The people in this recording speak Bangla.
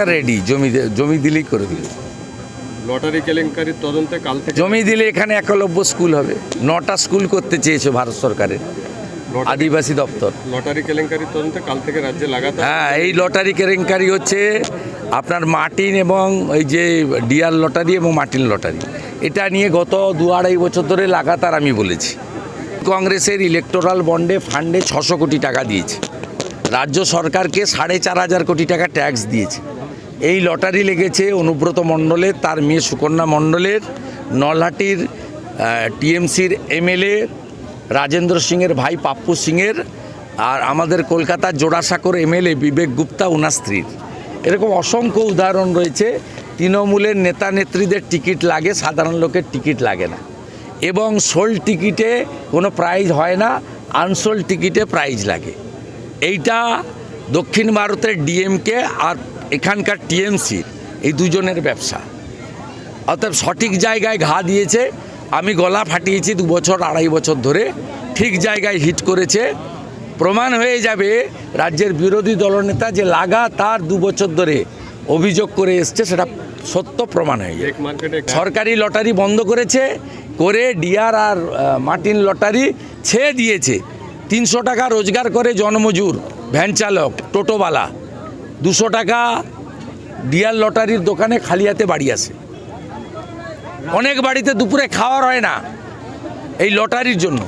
রেডি জমি জমি দিলেই করে দিবে। লটারি কেলেঙ্কারির তদন্তে কাল থেকে জমি দিলে এখানে একলব্য স্কুল হবে। নটা স্কুল করতে চেয়েছে ভারত সরকারের আদিবাসী দপ্তর। লটারি কেলেঙ্কারির তদন্তে কাল থেকে রাজ্যে লাগাতে হ্যাঁ এই লটারি কেলেঙ্কারি হচ্ছে আপনার মার্টিন এবং এই যে ডিয়ার লটারি এবং মার্টিন লটারি। এটা নিয়ে গত দু আড়াই বছর ধরে লাগাতার আমি বলেছি। কংগ্রেসের ইলেকটোরাল বন্ডে ফান্ডে ছশো কোটি টাকা দিয়েছে। রাজ্য সরকারকে সাড়ে চার হাজার কোটি টাকা ট্যাক্স দিয়েছে। এই লটারি লেগেছে অনুব্রত মণ্ডলের, তার মেয়ে সুকন্যা মণ্ডলের, নলহাটির টিএমসির এমএলএ, রাজেন্দ্র সিংয়ের ভাই পাপ্পু সিংয়ের, আর আমাদের কলকাতার জোড়াসাঁকোর এমএলএ বিবেক গুপ্তা ওনার স্ত্রীর। এরকম অসংখ্য উদাহরণ রয়েছে। তৃণমূলের নেতা নেত্রীদের টিকিট লাগে, সাধারণ লোকের টিকিট লাগে না। এবং সোল টিকিটে কোনো প্রাইজ হয় না, আনসোল টিকিটে প্রাইজ লাগে। এইটা দক্ষিণ ভারতের ডিএমকে আর এখানকার টিএমসি এই দুজনের ব্যবসা। অর্থাৎ সঠিক জায়গায় ঘা দিয়েছে আমি গলা ফাটিয়েছি দু বছর আড়াই বছর ধরে ঠিক জায়গায় হিট করেছে। প্রমাণ হয়ে যাবে রাজ্যের বিরোধী দলনেতা যে লাগাতার দু বছর ধরে অভিযোগ করে এসছে সেটা সত্য প্রমাণ হয়ে যাবে। সরকারি লটারি বন্ধ করেছে করে ডিআর আর মার্টিন লটারি ছেড়ে দিয়েছে। তিনশো টাকা রোজগার করে জনমজুর ভ্যান চালক টোটোওয়ালা। দুশো টাকা ডিয়ার লটারির দোকানে খালি হাতে বাড়ি আসে অনেক বাড়িতে দুপুরে খাওয়ার হয় না এই লটারির জন্য।